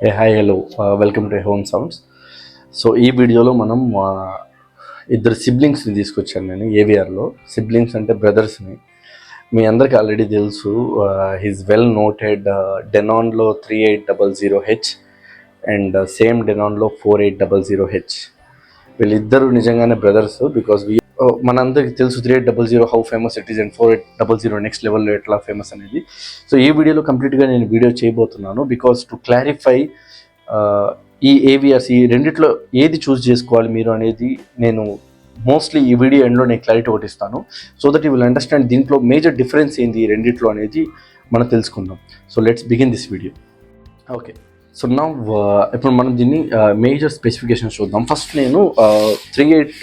Hey hi hello. Welcome to home sounds. So ఈ వీడియోలో మనం ఇద్దరు సిబ్లింగ్స్ని తీసుకొచ్చాను నేను ఏవిఆర్లో. సిబ్లింగ్స్ అంటే బ్రదర్స్ని. మీ అందరికీ ఆల్రెడీ తెలుసు he's well noted డెనాన్లో three eight double zero H and same డెనాన్లో four eight double zero H వీళ్ళిద్దరూ నిజంగానే బ్రదర్స్ బికాస్ మనందరికి తెలుసు three eight double zero how famous it is and four eight double zero next లెవెల్లో ఎట్లా famous అనేది. So ఈ వీడియోలో కంప్లీట్గా నేను వీడియో చేయబోతున్నాను బికాస్ టు క్లారిఫై ఈ ఏవిఆర్స్ ఈ రెండిట్లో ఏది చూస్ చేసుకోవాలి మీరు అనేది నేను మోస్ట్లీ ఈ వీడియో ఎండ్లో నేను క్లారిటీ ఒకటి ఇస్తాను. So that you will understand దీంట్లో మేజర్ డిఫరెన్స్ ఏంది ఈ రెండిట్లో అనేది మనం తెలుసుకుందాం. So let's begin this video okay so నా uh, ఇప్పుడు మనం దీన్ని uh, మేజర్ స్పెసిఫికేషన్స్ చూద్దాం. ఫస్ట్ నేను త్రీ ఎయిట్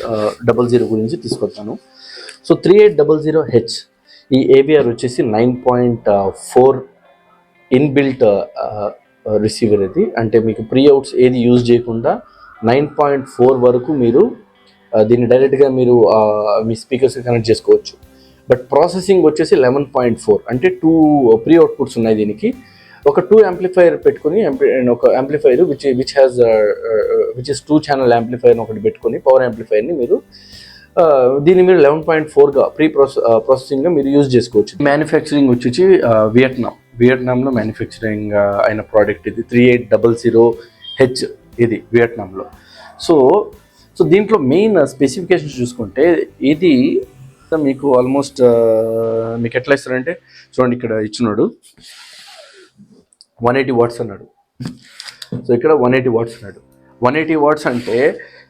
డబల్ జీరో గురించి తీసుకొస్తాను. So three eight double zero H ఈ ఏబిఆర్ వచ్చేసి nine point four inbuilt receiver ఇది. అంటే మీకు ప్రీ అవుట్స్ ఏది యూజ్ చేయకుండా నైన్ పాయింట్ ఫోర్ వరకు మీరు uh, దీన్ని డైరెక్ట్గా మీరు మీ స్పీకర్స్కి కనెక్ట్ చేసుకోవచ్చు. బట్ ప్రాసెసింగ్ వచ్చేసి లెవెన్ పాయింట్ ఫోర్ అంటే టూ ప్రీ అవుట్పుట్స్ ఉన్నాయి దీనికి. ఒక టూ యాంప్లిఫైర్ పెట్టుకుని అండ్ ఒక amplifier which which has which is two channel amplifier ఒకటి పెట్టుకొని పవర్ యాంప్లిఫైర్ని మీరు uh, దీన్ని మీరు లెవెన్ పాయింట్ ఫోర్గా ప్రీ ప్రాసెస్ ప్రాసెసింగ్గా మీరు యూజ్ చేసుకోవచ్చు. మ్యానుఫ్యాక్చరింగ్ వచ్చేసి వియట్నాం వియట్నాంలో మ్యానుఫ్యాక్చరింగ్ అయిన ప్రోడక్ట్ ఇది. Three eight double zero H ఇది వియట్నాంలో సో సో దీంట్లో మెయిన్ స్పెసిఫికేషన్స్ చూసుకుంటే ఇది మీకు ఆల్మోస్ట్ uh, మీకు ఎట్లా ఇస్తారంటే చూడండి ఇక్కడ ఇచ్చినాడు. వన్ ఎయిటీ వాట్స్ అన్నాడు. సో ఇక్కడ వన్ ఎయిటీ వాట్స్ అన్నాడు. వన్ ఎయిటీ వాట్స్ అంటే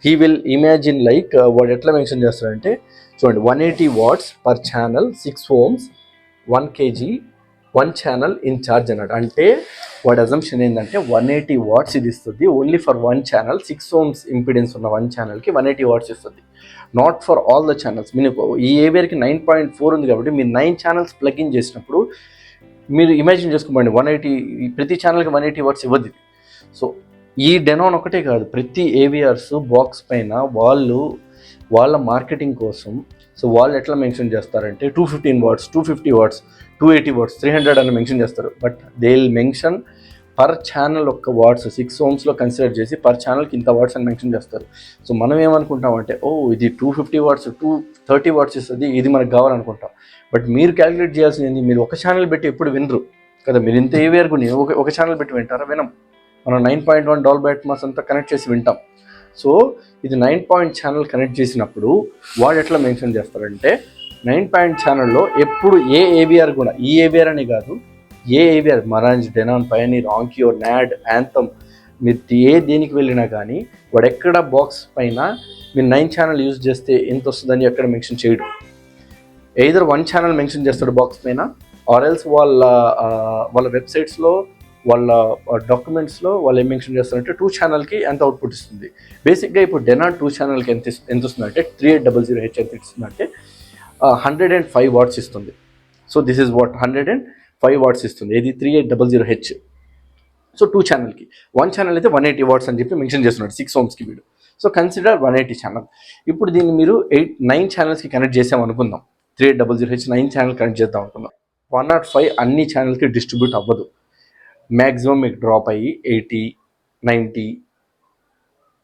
హీ విల్ ఇమాజిన్ లైక్ వాడు ఎట్లా మెన్షన్ చేస్తాడంటే చూడండి one eighty watts per channel six ohms one KG one channel in charge అన్నాడు. అంటే వాడి అజంప్షన్ ఏంటంటే వన్ ఎయిటీ వాట్స్ ఇది ఇస్తుంది only for one channel six ohms impedance ఉన్న వన్ ఛానల్కి వన్ ఎయిటీ వాట్స్ ఇస్తుంది. Not for all the channels మీకు ఈ ఏవియర్కి నైన్ పాయింట్ ఫోర్ ఉంది కాబట్టి మీరు నైన్ ఛానల్స్ ప్లగ్ ఇన్ చేసినప్పుడు మీరు ఇమాజిన్ చేసుకోమండి వన్ ఎయిటీ ప్రతి ఛానల్కి వన్ ఎయిటీ వర్డ్స్ ఇవ్వద్ది సో ఈ డెనాన్ ఒకటే కాదు ప్రతి ఏవిఆర్స్ బాక్స్ పైన వాళ్ళు వాళ్ళ మార్కెటింగ్ కోసం సో వాళ్ళు ఎట్లా మెన్షన్ చేస్తారంటే two fifteen watts two fifty watts two eighty watts three hundred అని మెన్షన్ చేస్తారు. But they will mention per channel ఒక్క వాట్స్ సిక్స్ హోమ్స్లో కన్సిడర్ చేసి పర్ ఛానల్కి ఇంత వాట్స్ అని మెన్షన్ చేస్తారు. సో మనం ఏమనుకుంటామంటే ఓ ఇది two fifty watts two thirty watts ఇస్తుంది ఇది మనకు కావాలనుకుంటాం. బట్ మీరు క్యాలిక్యులేట్ చేయాల్సింది ఏంది? మీరు ఒక ఛానల్ పెట్టి ఎప్పుడు వినరు. కదా మీరు ఇంత ఏవియర్ కొని ఒక ఒక ఛానల్ పెట్టి వింటారా? వినం. మనం nine point one Dolby Atmos అంతా కనెక్ట్ చేసి వింటాం. సో ఇది నైన్ పాయింట్ ఛానల్ కనెక్ట్ చేసినప్పుడు వాడు ఎట్లా మెన్షన్ చేస్తారంటే నైన్ పాయింట్ ఛానల్లో ఎప్పుడు ఏ ఏబిఆర్ కూడా ఈ ఏవిఆర్ అని కాదు AVR Marantz Denon Pioneer Onkyo NAD Anthem మీరు ఏ దేనికి వెళ్ళినా కానీ వాడు ఎక్కడ బాక్స్ పైన మీరు నైన్ ఛానల్ యూజ్ చేస్తే ఎంత వస్తుందని ఎక్కడ మెన్షన్ చేయడు. ఎయిదర్ వన్ ఛానల్ మెన్షన్ చేస్తాడు బాక్స్ పైన ఆర్ ఎల్స్ వాళ్ళ వాళ్ళ వెబ్సైట్స్లో వాళ్ళ డాక్యుమెంట్స్లో వాళ్ళు ఏం మెన్షన్ చేస్తారంటే టూ ఛానల్కి ఎంత అవుట్పుట్ ఇస్తుంది. బేసిక్గా ఇప్పుడు డెనాన్ టూ ఛానల్కి ఎంత ఎంత వస్తుందంటే three eight double zero H ఎంత ఇస్తుందంటే హండ్రెడ్ అండ్ ఫైవ్ వాట్స్ ఇస్తుంది. So this is what hundred and five watts ఇస్తుంది. ఇది three eight double zero H so two ఛానల్కి వన్ ఛానల్ అయితే వన్ ఎయిటీ వాట్స్ అని చెప్పి మెన్షన్ చేస్తున్నాడు సిక్స్ హోమ్స్కి వీడు. So consider one eighty channel ఇప్పుడు దీన్ని మీరు ఎయిట్ నైన్ ఛానల్స్కి కనెక్ట్ చేసాం అనుకుందాం three eight double zero H nine channel connect చేద్దాం అనుకుందాం. వన్ నాట్ ఫైవ్ అన్ని ఛానల్కి డిస్ట్రిబ్యూట్ అవ్వదు. మ్యాక్సిమం మీకు డ్రాప్ అయ్యి ఎయిటీ నైంటీ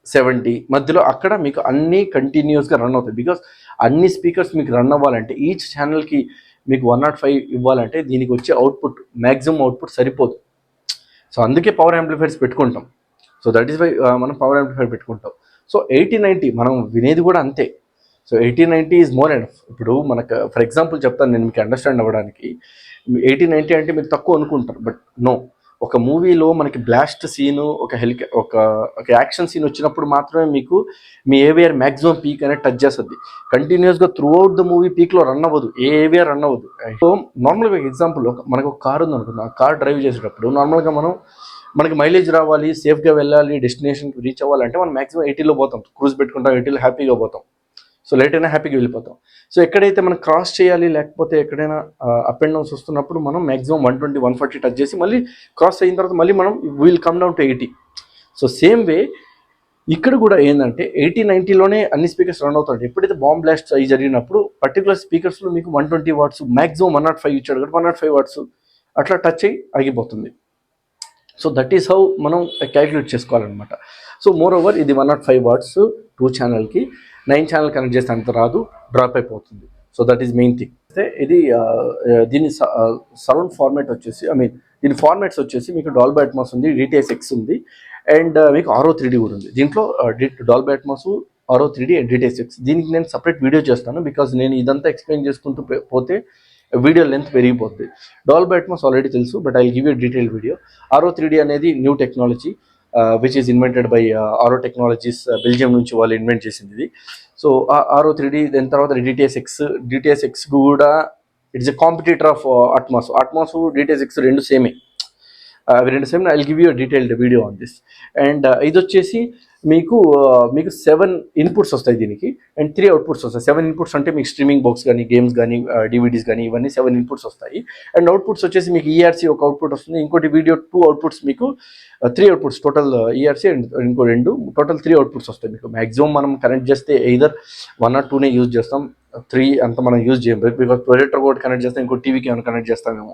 సెవెంటీ మధ్యలో అక్కడ మీకు అన్నీ కంటిన్యూస్గా రన్ అవుతాయి. బికాస్ అన్ని స్పీకర్స్ మీకు రన్ అవ్వాలంటే ఈచ్ ఛానల్కి మీకు వన్ నాట్ ఫైవ్ ఇవ్వాలంటే దీనికి వచ్చే అవుట్పుట్ మ్యాక్సిమం అవుట్పుట్ సరిపోదు. సో అందుకే పవర్ యాంప్లిఫైర్స్ పెట్టుకుంటాం. సో దట్ ఈస్ వై మనం పవర్ యాంప్లిఫైర్ పెట్టుకుంటాం. సో ఎయిటీ నైంటీ మనం వినేది కూడా అంతే. So eighty ninety is more and ఇప్పుడు మనకు ఫర్ ఎగ్జాంపుల్ చెప్తాను నేను మీకు అండర్స్టాండ్ అవ్వడానికి. ఎయిటీ నైంటీ అంటే మీరు తక్కువ అనుకుంటారు బట్ నో ఒక మూవీలో మనకి బ్లాస్ట్ సీను ఒక హెలిక ఒక ఒక యాక్షన్ సీన్ వచ్చినప్పుడు మాత్రమే మీకు మీ ఏవియర్ మ్యాక్సిమం పీక్ అనేది టచ్ చేస్తుంది. కంటిన్యూస్గా త్రూ అవుట్ ద మూవీ పీక్లో రన్ అవ్వదు. ఏ ఏవియర్ రన్ అవ్వదు. సో నార్మల్గా ఎగ్జాంపుల్ మనకు ఒక కార్ ఉంది అనుకుందాం ఆ కార్ డ్రైవ్ చేసేటప్పుడు నార్మల్గా మనం మనకి మైలేజ్ రావాలి సేఫ్గా వెళ్ళాలి డెస్టినేషన్కి రీచ్ అవ్వాలంటే మనం మాక్సిమం ఎయిటీలో పోతాం. క్రూజ్ పెట్టుకుంటాం ఎయిటీలో హ్యాపీగా పోతాం. సో లేట్ అయినా హ్యాపీగా వెళ్ళిపోతాం. సో ఎక్కడైతే మనం క్రాస్ చేయాలి లేకపోతే ఎక్కడైనా అప్ అండ్ డౌన్స్ వస్తున్నప్పుడు మనం maximum one twenty one forty touch చేసి మళ్ళీ క్రాస్ అయిన తర్వాత మళ్ళీ మనం will come down to eighty so same way ఇక్కడ కూడా ఏంటంటే ఎయిటీ నైంటీలోనే అన్ని స్పీకర్స్ రన్ అవుతాయి ఎప్పుడైతే బాంబ్ బ్లాస్ట్ అయ్యి జరిగినప్పుడు పర్టికులర్ స్పీకర్స్లో మీకు one twenty watts maximum one nought five ఇచ్చాడు కాబట్టి వన్ నాట్ ఫైవ్ వాట్స్ అట్లా టచ్ అయ్యి ఆగిపోతుంది. సో దట్ ఈస్ హౌ మనం క్యాలిక్యులేట్ చేసుకోవాలన్నమాట. సో మోర్ ఓవర్ ఇది one nought five watts two ఛానల్కి నైన్ ఛానల్ కనెక్ట్ చేస్తే అంత రాదు డ్రాప్ అయిపోతుంది. So that is main thing అయితే ఇది దీని సరౌండ్ ఫార్మాట్ వచ్చేసి ఐ మీన్ దీని ఫార్మాట్స్ వచ్చేసి మీకు డాల్ అట్మాస్ ఉంది డిటిఎస్ ఎక్స్ ఉంది అండ్ మీకు ఆరో త్రీ కూడా ఉంది. దీంట్లో Dolby Atmos Auro three D and DTS X దీనికి నేను సపరేట్ వీడియో చేస్తాను బికాజ్ నేను ఇదంతా ఎక్స్ప్లెయిన్ చేసుకుంటూ పోతే వీడియో లెంత్ పెరిగిపోతుంది డాల్ అట్మాస్ ఆల్రెడీ తెలుసు but I give you detail video. Auro three అనేది new technology. Which is invented by Auro technologies Belgium నుంచి వాళ్ళు ఇన్వెంట్ చేసింది ఇది. సో ఆరో త్రీ డి దాని తర్వాత డిటిఎస్ ఎక్స్ డిటిఎస్ ఎక్స్ కూడా it's a competitor of Atmos Atmos DTS X రెండు సేమే అవి రెండు same I give you detailed video on this and ఇది వచ్చేసి మీకు uh, మీకు సెవెన్ ఇన్పుట్స్ వస్తాయి దీనికి అండ్ త్రీ అవుట్పుట్స్ వస్తాయి. సెవెన్ ఇన్పుట్స్ అంటే మీకు స్ట్రీమింగ్ బాక్స్ కానీ గేమ్స్ కానీ డివిడీస్ కానీ ఇవన్నీ సెవెన్ ఇన్పుట్స్ వస్తాయి. అండ్ అవుట్పుట్స్ వచ్చేసి మీకు ఈఆర్సీ ఒక అవుట్పుట్ వస్తుంది. ఇంకోటి వీడియో టూ అవుట్పుట్స్ మీకు three outputs total eARC and ఇంకో రెండు టోటల్ త్రీ అవుట్పుట్స్ వస్తాయి మీకు. మ్యాక్సిమం మనం కనెక్ట్ చేస్తే ఎయిదర్ వన్ ఆర్ టూనే యూజ్ చేస్తాం. త్రీ అంత మనం యూజ్ చేయం బికాస్ ప్రొజెక్టర్ కూడా కనెక్ట్ చేస్తాం ఇంకో టీవీకి ఏమైనా కనెక్ట్ చేస్తామేమో.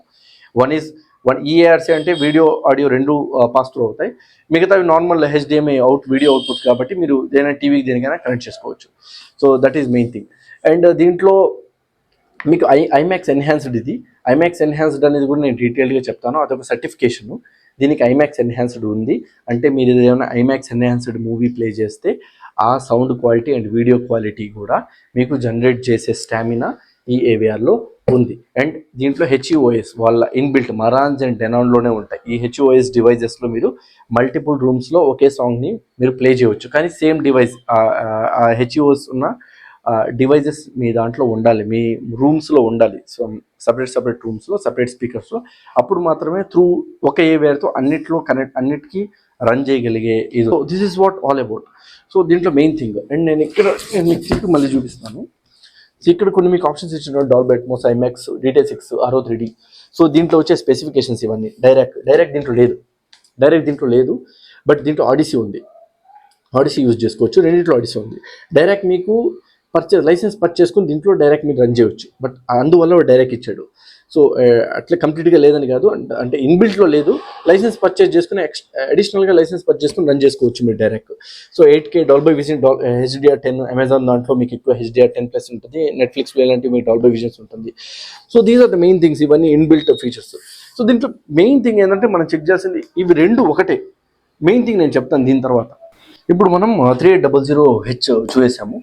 వన్ ఈజ్ వన్ ఈఏఆర్సీ అంటే వీడియో ఆడియో రెండు పాస్ త్రూ అవుతాయి. మిగతావి normal HDMI out video outputs కాబట్టి మీరు దేనైనా టీవీకి దేనికైనా కనెక్ట్ చేసుకోవచ్చు. So that is main thing and దీంట్లో మీకు ఐ ఐమాక్స్ ఎన్హాన్స్డ్ ఇది. ఐమాక్స్ ఎన్హాన్స్డ్ అనేది కూడా నేను డీటెయిల్గా చెప్తాను. అదొక సర్టిఫికేషన్ దీనికి ఐమాక్స్ ఎన్హాన్స్డ్ ఉంది. అంటే మీరు ఏదైనా ఐమాక్స్ ఎన్హాన్స్డ్ మూవీ ప్లే చేస్తే ఆ sound quality and video quality కూడా మీకు జనరేట్ చేసే స్టామినా ఈ ఏవిఆర్లో ఉంది. అండ్ దీంట్లో హెచ్ఈఓఎస్ వాళ్ళ ఇన్బిల్ట్ మరాన్స్ అండ్ డెనాన్లోనే ఉంటాయి. ఈ హెచ్ఓఎస్ డివైజెస్లో మీరు మల్టిపుల్ రూమ్స్లో ఒకే సాంగ్ని మీరు ప్లే చేయవచ్చు. కానీ సేమ్ డివైస్ ఆ హెచ్ఈఓఎస్ ఉన్న డివైజెస్ మీ దాంట్లో ఉండాలి. మీ రూమ్స్లో ఉండాలి. సో సపరేట్ సపరేట్ రూమ్స్లో సపరేట్ స్పీకర్స్లో అప్పుడు మాత్రమే త్రూ ఒక ఏవిఆర్తో అన్నిట్లో కనెక్ట్ అన్నిటికీ రన్ చేయగలిగే ఇది. This is what all about so దీంట్లో మెయిన్ థింగ్ అండ్ నేను ఇక్కడ నేను మళ్ళీ చూపిస్తాను. సో ఇక్కడ కొన్ని మీకు ఆప్షన్స్ ఇచ్చిన Dolby Atmos IMAX DTS six Auro three so దీంట్లో వచ్చే స్పెసిఫికేషన్స్ ఇవన్నీ. డైరెక్ట్ డైరెక్ట్ దీంట్లో లేదు. డైరెక్ట్ దీంట్లో లేదు. బట్ దీంట్లో ఆడిసీ ఉంది. ఆడిసీ యూజ్ చేసుకోవచ్చు. రెండింటిలో ఆడిసీ ఉంది. డైరెక్ట్ మీకు పర్చేస్ లైసెన్స్ పర్చేసుకుని దీంట్లో డైరెక్ట్ మీరు రన్ చేయవచ్చు బట్ అందువల్ల డైరెక్ట్ ఇచ్చాడు. సో అట్లా కంప్లీట్గా లేదని కాదు. అంటే ఇన్బిల్ట్లో లేదు. లైసెన్స్ పర్చేస్ చేసుకుని ఎక్స్ అడిషనల్గా లైసెన్స్ పర్చేస్ చేసుకుని రన్ చేసుకోవచ్చు మీరు direct. So eight K Dolby Vision Dolby HDR ten Amazon దాంట్లో మీకు ఎక్కువ హెచ్డిఆర్ టెన్ ప్లస్ ఉంటుంది. నెట్ఫ్లిక్స్లో ఇలాంటివి మీకు డాల్బై విజన్స్ ఉంటుంది. So these are the main things. ఇవన్నీ ఇన్బిల్ట్ ఫీచర్స్. సో దీంట్లో మెయిన్ థింగ్ ఏంటంటే మనం చెక్ చేయాల్సింది ఇవి రెండు ఒకటే. మెయిన్ థింగ్ నేను చెప్తాను దీని తర్వాత. ఇప్పుడు మనం three eight double zero H చూసాము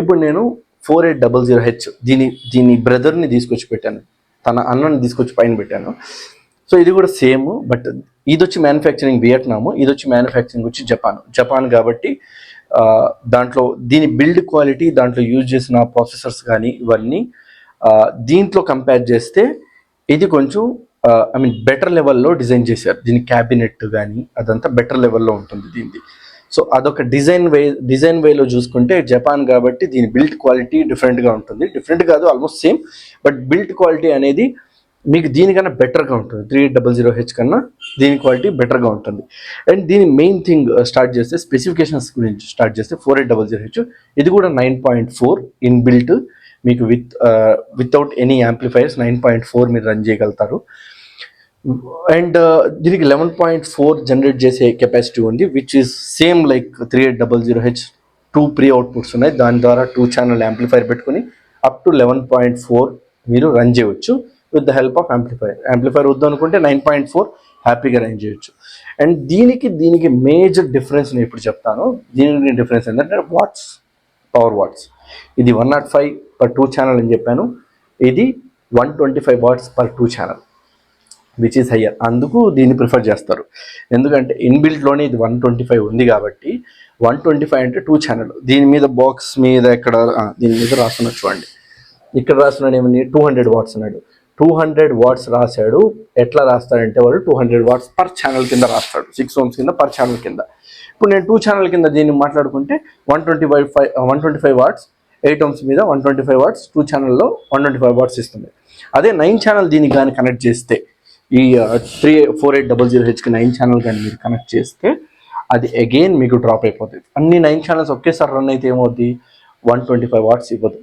ఇప్పుడు నేను four eight double zero H దీని దీని బ్రదర్ని తీసుకొచ్చి పెట్టాను. తన అన్నని తీసుకొచ్చి పైన పెట్టాను. సో ఇది కూడా సేమ్ బట్ ఇది వచ్చి మ్యానుఫ్యాక్చరింగ్ వియట్నాము ఇది వచ్చి మ్యానుఫ్యాక్చరింగ్ వచ్చి జపాన్. జపాన్ కాబట్టి దాంట్లో దీని బిల్డ్ క్వాలిటీ దాంట్లో యూజ్ చేసిన ప్రాసెసర్స్ కానీ ఇవన్నీ దీంట్లో కంపేర్ చేస్తే ఇది కొంచెం ఐ మీన్ బెటర్ లెవెల్లో డిజైన్ చేశారు. దీని క్యాబినెట్ కానీ అదంతా బెటర్ లెవెల్లో ఉంటుంది దీనిది. సో అదొక డిజైన్ వే డిజైన్ వేలో చూసుకుంటే జపాన్ కాబట్టి దీని బిల్ట్ క్వాలిటీ డిఫరెంట్గా ఉంటుంది. డిఫరెంట్ కాదు almost same but built quality అనేది మీకు దీనికన్నా బెటర్గా ఉంటుంది. త్రీ డబల్ జీరో హెచ్ కన్నా దీని క్వాలిటీ బెటర్గా ఉంటుంది. అండ్ దీని మెయిన్ థింగ్ స్టార్ట్ చేస్తే స్పెసిఫికేషన్స్ గురించి స్టార్ట్ చేస్తే four eight double zero H ఇది కూడా nine point four in built మీకు with without any amplifiers nine point four మీరు రన్ చేయగలుగుతారు. అండ్ uh, దీనికి లెవెన్ పాయింట్ ఫోర్ జనరేట్ చేసే కెపాసిటీ ఉంది which is same like three eight double zero H two pre outputs ఉన్నాయి. దాని ద్వారా two channel amplifier పెట్టుకుని up to eleven point four మీరు రన్ చేయవచ్చు with the help of amplifier amplifier వద్దు అనుకుంటే నైన్ పాయింట్ ఫోర్ హ్యాపీగా రన్ చేయొచ్చు. అండ్ దీనికి దీనికి మేజర్ డిఫరెన్స్ నేను ఇప్పుడు చెప్తాను. దీనికి డిఫరెన్స్ ఏంటంటే వాట్స్ పవర్ వాట్స్ ఇది one naught five per two channel అని చెప్పాను. ఇది one twenty five watts per two channel which is higher అందుకు దీన్ని ప్రిఫర్ చేస్తారు. ఎందుకంటే ఇన్బిల్ట్లోనే ఇది వన్ ట్వంటీ ఫైవ్ ఉంది కాబట్టి వన్ ట్వంటీ ఫైవ్ అంటే టూ ఛానల్ దీని మీద బాక్స్ మీద ఎక్కడ దీని మీద రాస్తున్నాడు చూడండి. ఇక్కడ రాస్తున్నాడు ఏమని? టూ హండ్రెడ్ వాట్స్ అన్నాడు. టూ హండ్రెడ్ వాట్స్ రాశాడు. ఎట్లా రాస్తాడంటే వాడు two hundred watts per channel కింద రాస్తాడు. సిక్స్ ఓమ్స్ కింద పర్ ఛానల్ కింద. ఇప్పుడు నేను టూ ఛానల్ కింద దీన్ని మాట్లాడుకుంటే one twenty five five one twenty five watts eight ohms మీద one twenty five watts two ఛానల్లో వన్ ట్వంటీ ఫైవ్ వాట్స్ ఇస్తుంది. అదే నైన్ ఛానల్ దీనికి కానీ కనెక్ట్ చేస్తే ఈ three four eight double zero హెచ్కి nine channel కానీ మీరు కనెక్ట్ చేస్తే అది అగైన్ మీకు డ్రాప్ అయిపోతుంది. అన్ని నైన్ ఛానల్స్ ఒకేసారి రన్ అయితే ఏమవుద్ది? వన్ ట్వంటీ ఫైవ్ వాట్స్ ఇవ్వదు.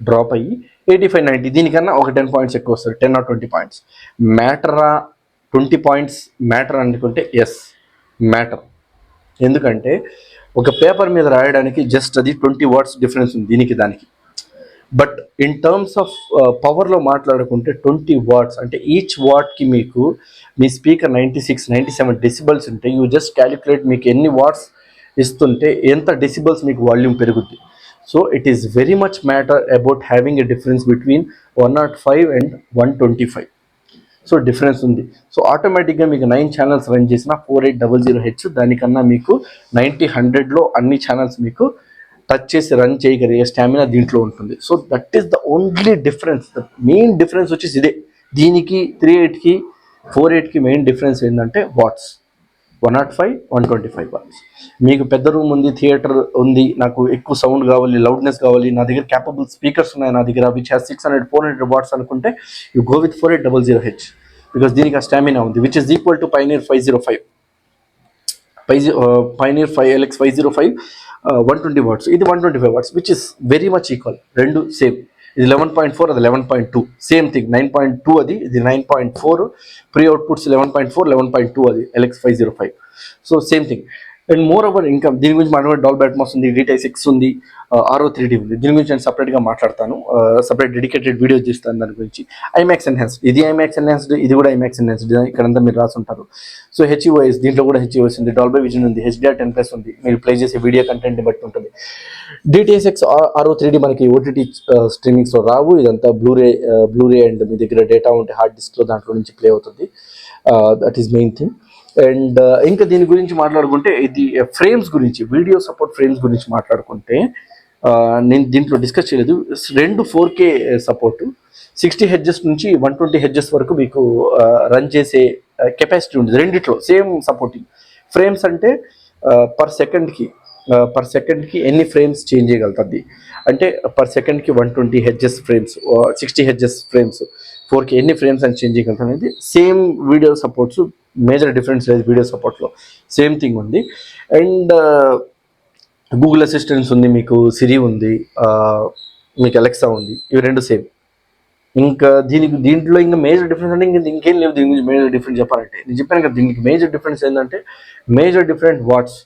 డ్రాప్ అయ్యి ఎయిటీ ఫైవ్ నైంటీ దీనికన్నా ఒక టెన్ పాయింట్స్ ఎక్కువ వస్తుంది. టెన్ ఆర్ ట్వంటీ పాయింట్స్ మ్యాటరా ట్వంటీ పాయింట్స్ మ్యాటర్ అనుకుంటే ఎస్ మ్యాటర్ ఎందుకంటే ఒక పేపర్ మీద రాయడానికి జస్ట్ అది ట్వంటీ వాట్స్ డిఫరెన్స్ ఉంది దీనికి దానికి. బట్ ఇన్ టర్మ్స్ ఆఫ్ పవర్లో మాట్లాడుకుంటే ట్వంటీ వాట్స్ అంటే ఈచ్ వాట్కి మీకు మీ speaker ninety six ninety seven decibels ఉంటే యూ జస్ట్ క్యాలిక్యులేట్ మీకు ఎన్ని వాట్స్ ఇస్తుంటే ఎంత డెసిబల్స్ మీకు వాల్యూమ్ పెరుగుద్ది. So it is very much matter about having a difference between one naught five and one twenty five so difference ఉంది. So ఆటోమేటిక్గా మీకు నైన్ ఛానల్స్ రన్ చేసిన four eight double zero H దానికన్నా మీకు ninety హండ్రెడ్లో అన్ని channels మీకు touch చేసి రన్ చేయగలిగే స్టామినా దీంట్లో ఉంటుంది. So that is the only difference the main difference వచ్చేసి ఇదే. దీనికి త్రీ ఎయిట్కి ఫోర్ ఎయిట్కి మెయిన్ డిఫరెన్స్ ఏంటంటే watts one naught five one twenty five watts మీకు పెద్ద రూమ్ ఉంది థియేటర్ ఉంది నాకు ఎక్కువ సౌండ్ కావాలి లౌడ్నెస్ కావాలి నా దగ్గర క్యాపబుల్ స్పీకర్స్ ఉన్నాయి నా దగ్గర which has six hundred four hundred watts అనుకుంటే you go with four eight double zero H because దీనికి ఆ స్టామినా ఉంది which is equal to Pioneer five zero five five Pioneer five LX five zero five one twenty watts ఇది one twenty five watts which is very much equal రెండు same ఇది eleven point four అది eleven point two same thing nine point two అది ఇది nine point four pre outputs eleven point four eleven point two అది LX five zero five so same thing and more over ఇంకా దీని గురించి మాట్లాడే doll బ్యాట్మాస్ ఉంది డీటై six ఉంది ఆరో త్రీ డి ఉంది. దీని గురించి నేను సపరేట్గా మాట్లాడతాను. సపరేట్ డెడికేటెడ్ వీడియో చేస్తాను దాని గురించి. ఐమాక్స్ ఎన్హాన్స్డ్ ఇది ఐమాక్స్ ఎన్హాన్స్డ్ ఇది కూడా ఐమాక్స్ ఎన్హాన్స్డ్ ఇక్కడంతా మీరు రాసుంటారు సో హెచ్ఈఓఎస్ దీంట్లో కూడా హెచ్ఈఓఎస్ ఉంది. డాల్బై విజన్ ఉంది. హెచ్డిఆర్ టెన్ ప్లస్ ఉంది. మీరు ప్లే చేసే వీడియో కంటెంట్ని బట్టి ఉంటుంది. DTS X Auro three D మనకి ఓటీటీ స్ట్రీమింగ్స్లో రావు. ఇదంతా బ్లూరే బ్లూరే అండ్ మీ దగ్గర డేటా ఉంటే హార్డ్ డిస్క్లో దాంట్లో నుంచి ప్లే అవుతుంది. That is main thing and uh, ఇంకా దీని గురించి మాట్లాడుకుంటే ఇది uh, ఫ్రేమ్స్ గురించి వీడియో సపోర్ట్ ఫ్రేమ్స్ గురించి మాట్లాడుకుంటే uh, నేను దీంట్లో డిస్కస్ చేయలేదు. రెండు four K support sixty hertz నుంచి వన్ ట్వంటీ హెడ్జెస్ వరకు మీకు రన్ చేసే కెపాసిటీ ఉంటుంది రెండిట్లో సేమ్ సపోర్టింగ్ ఫ్రేమ్స్ అంటే పర్ సెకండ్కి పర్ సెకండ్కి ఎన్ని ఫ్రేమ్స్ చేంజ్ చేయగలుగుతుంది? అంటే పర్ సెకండ్కి one twenty hertz frames sixty hertz frames ఫోర్కి ఎన్ని ఫ్రేమ్స్ అని చేంజ్ చేయగలుగుతుంది అనేది same video supports major difference లేదు వీడియో సపోర్ట్లో. సేమ్ థింగ్ ఉంది. అండ్ గూగుల్ అసిస్టెన్స్ ఉంది మీకు సిరి ఉంది మీకు అలెక్సా ఉంది ఇవి రెండు సేమ్. ఇంకా దీనికి దీంట్లో ఇంకా మేజర్ డిఫరెన్స్ అంటే ఇంకా ఇంకేం లేవు దీని గురించి మేజర్ డిఫరెన్స్ చెప్పాలంటే. నేను చెప్పాను కదా దీనికి మేజర్ డిఫరెన్స్ ఏంటంటే మేజర్ డిఫరెంట్ వాట్స్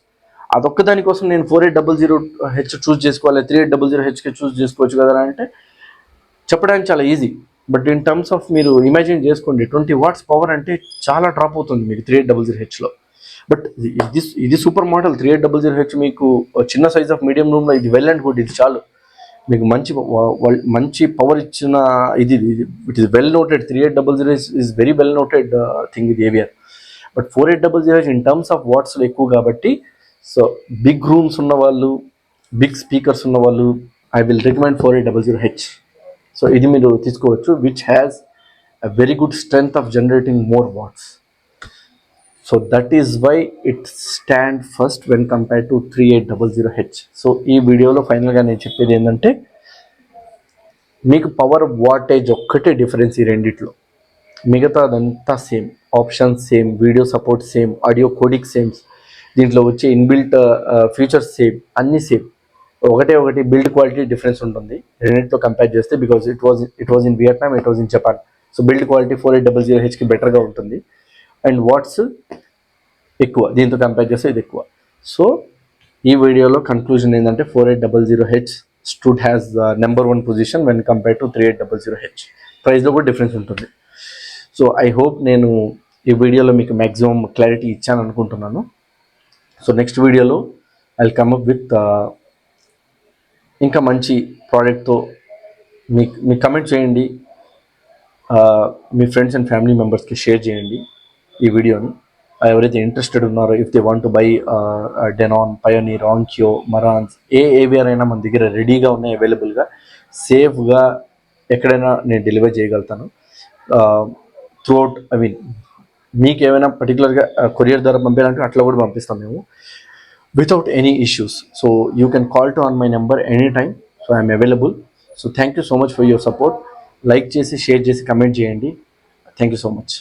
అదొక్క దానికోసం నేను four eight double zero H choose చేసుకోవాలి త్రీ ఎయిట్ డబల్ జీరో హెచ్కి చూస్ చేసుకోవచ్చు కదా అంటే చెప్పడానికి చాలా easy but in terms of మీరు ఇమాజిన్ చేసుకోండి ట్వంటీ వాట్స్ పవర్ అంటే చాలా డ్రాప్ అవుతుంది మీకు త్రీ ఎయిట్ డబల్ జీరో హెచ్లో బట్ ఇది ఇది super model three eight double zero H మీకు చిన్న సైజ్ ఆఫ్ మీడియం రూమ్లో ఇది వెల్ అండ్ గుడ్ ఇది చాలు. మీకు మంచి మంచి పవర్ ఇచ్చిన ఇది it is well noted three eight double zero is very well noted thing ఇది AVR. But four eight double zero in terms of వాట్స్లో ఎక్కువ కాబట్టి సో బిగ్ రూమ్స్ ఉన్న వాళ్ళు బిగ్ స్పీకర్స్ ఉన్న వాళ్ళు I will recommend four eight double zero H. So ఇది మీరు తీసుకోవచ్చు which has a very good strength of generating more watts so that is why it stand first when compare to three eight double zero H so ఈ వీడియోలో ఫైనల్గా నేను చెప్పేది ఏంటంటే మీకు పవర్ వాటేజ్ ఒక్కటే డిఫరెన్స్ ఈ రెండిట్లో. మిగతాదంతా same options same video support same audio codec same దీంట్లో వచ్చే ఇన్బిల్ట్ ఫీచర్స్ సేమ్ అన్నీ సేమ్ ఒకటే ఒకటి బిల్డ్ క్వాలిటీ డిఫరెన్స్ ఉంటుంది. రెండింటితో కంపేర్ చేస్తే because it was it was in Vietnam it was in Japan so build quality four eight double zero హెచ్కి బెటర్గా ఉంటుంది. అండ్ వాట్స్ ఎక్కువ. దీంతో కంపేర్ చేస్తే ఇది ఎక్కువ. సో ఈ వీడియోలో కన్క్లూజన్ ఏంటంటే four eight double zero H stood has the number one position when compare to three eight double zero H ప్రైస్లో కూడా డిఫరెన్స్ ఉంటుంది. సో ఐ హోప్ నేను ఈ వీడియోలో మీకు మ్యాక్సిమం క్లారిటీ ఇచ్చాను అనుకుంటున్నాను. సో నెక్స్ట్ వీడియోలో ఐ కమ్ అప్ విత్ ఇంకా మంచి ప్రోడక్ట్తో మీ మీ కమెంట్ చేయండి. మీ ఫ్రెండ్స్ అండ్ ఫ్యామిలీ మెంబర్స్కి షేర్ చేయండి ఈ వీడియోని ఎవరైతే ఇంట్రెస్టెడ్ ఉన్నారో if they want buy Denon Pioneer Onkyo Marantz A AVR అయినా మన దగ్గర రెడీగా ఉన్నాయి అవైలబుల్గా సేఫ్గా ఎక్కడైనా నేను డెలివర్ చేయగలుగుతాను. త్రూఅవుట్ ఐ మీన్ మీకు ఏమైనా పర్టికులర్గా కొరియర్ ద్వారా పంపించాలంటే అట్లా కూడా పంపిస్తాం మేము. Without any issues so you can call to on my number any time so I'm available so thank you so much for your support like చేసి షేర్ చేసి కమెంట్ చేయండి థ్యాంక్ యూ సో మచ్